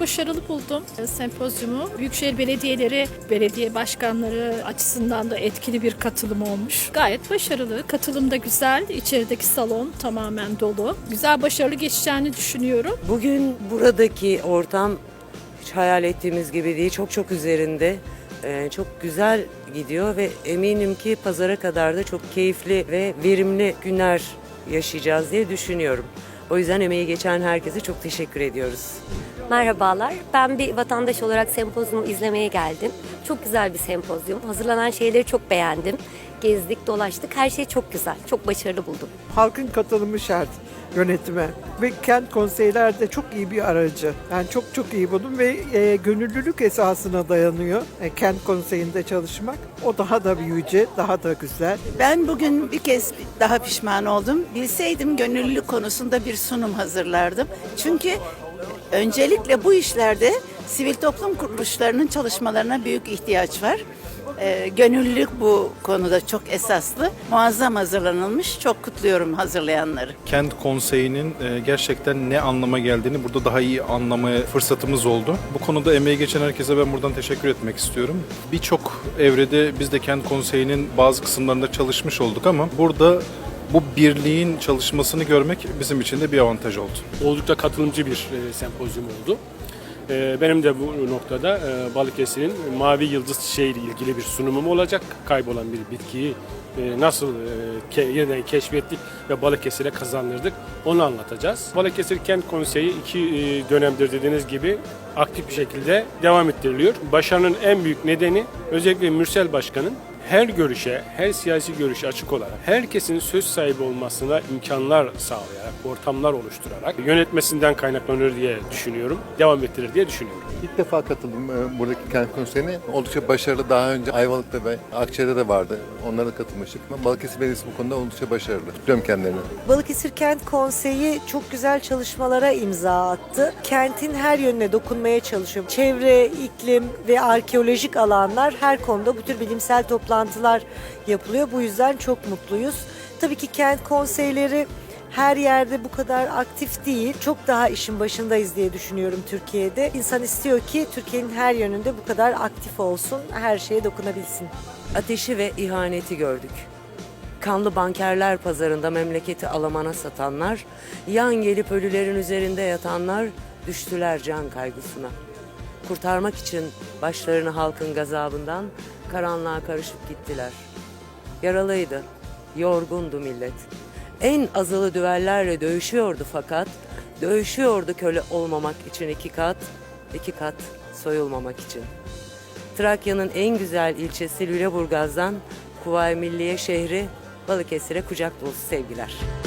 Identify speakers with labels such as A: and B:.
A: başarılı buldum e, sempozyumu. Büyükşehir belediyeleri, belediye başkanları açısından da etkili bir katılım olmuş. Gayet başarılı. Katılım da güzel. İçerideki salon tamamen dolu. Güzel, başarılı geçeceğini düşünüyorum.
B: Bugün buradaki ortam hiç hayal ettiğimiz gibi değil. Çok çok üzerinde. Ee, çok güzel gidiyor ve eminim ki pazara kadar da çok keyifli ve verimli günler yaşayacağız diye düşünüyorum. O yüzden emeği geçen herkese çok teşekkür ediyoruz.
C: Merhabalar. Ben bir vatandaş olarak sempozyumu izlemeye geldim. Çok güzel bir sempozyum. Hazırlanan şeyleri çok beğendim. Gezdik, dolaştık. Her şey çok güzel. Çok başarılı buldum.
D: halkın katılımı şart yönetime ve kent konseyler de çok iyi bir aracı. Yani çok çok iyi buldum ve e, gönüllülük esasına dayanıyor e, kent konseyinde çalışmak. O daha da büyüce, daha da güzel.
E: Ben bugün bir kez daha pişman oldum. Bilseydim gönüllülük konusunda bir sunum hazırlardım. Çünkü öncelikle bu işlerde sivil toplum kuruluşlarının çalışmalarına büyük ihtiyaç var. Ee, gönüllülük bu konuda çok esaslı. Muazzam hazırlanılmış. Çok kutluyorum hazırlayanları.
F: Kent konseyinin e, gerçekten ne anlama geldiğini burada daha iyi anlamaya fırsatımız oldu. Bu konuda emeği geçen herkese ben buradan teşekkür etmek istiyorum. Birçok evrede biz de kent konseyinin bazı kısımlarında çalışmış olduk ama burada bu birliğin çalışmasını görmek bizim için de bir avantaj oldu.
G: oldukça katılımcı bir e, sempozyum oldu. E, benim de bu noktada e, Balıkesir'in Mavi Yıldız Çiçeği ile ilgili bir sunumum olacak. Kaybolan bir bitkiyi e, nasıl e, ke- yeniden keşfettik ve Balıkesir'e kazandırdık onu anlatacağız. Balıkesir Kent Konseyi iki e, dönemdir dediğiniz gibi aktif bir şekilde devam ettiriliyor. Başarının en büyük nedeni özellikle Mürsel Başkan'ın her görüşe, her siyasi görüşe açık olarak, herkesin söz sahibi olmasına imkanlar sağlayarak, ortamlar oluşturarak yönetmesinden kaynaklanır diye düşünüyorum. Devam ettirir diye düşünüyorum.
H: İlk defa katıldım e, buradaki kent konseyine. Oldukça başarılı. Daha önce Ayvalık'ta ve Akçay'da da vardı. Onlara da katılmıştık. Ama Balıkesir Belediyesi bu konuda oldukça başarılı. Biliyorum kendilerini.
I: Balıkesir Kent Konseyi çok güzel çalışmalara imza attı. Kentin her yönüne dokunmaya çalışıyor. Çevre, iklim ve arkeolojik alanlar her konuda bu tür bilimsel toplantılar yapılıyor. Bu yüzden çok mutluyuz. Tabii ki kent konseyleri her yerde bu kadar aktif değil. Çok daha işin başındayız diye düşünüyorum Türkiye'de. İnsan istiyor ki Türkiye'nin her yönünde bu kadar aktif olsun, her şeye dokunabilsin.
B: Ateşi ve ihaneti gördük. Kanlı bankerler pazarında memleketi alamana satanlar, yan gelip ölülerin üzerinde yatanlar düştüler can kaygısına. Kurtarmak için başlarını halkın gazabından karanlığa karışıp gittiler. Yaralıydı, yorgundu millet. En azılı düellerle dövüşüyordu fakat, dövüşüyordu köle olmamak için iki kat, iki kat soyulmamak için. Trakya'nın en güzel ilçesi Lüleburgaz'dan Kuvayi Milliye şehri Balıkesir'e kucak dolusu sevgiler.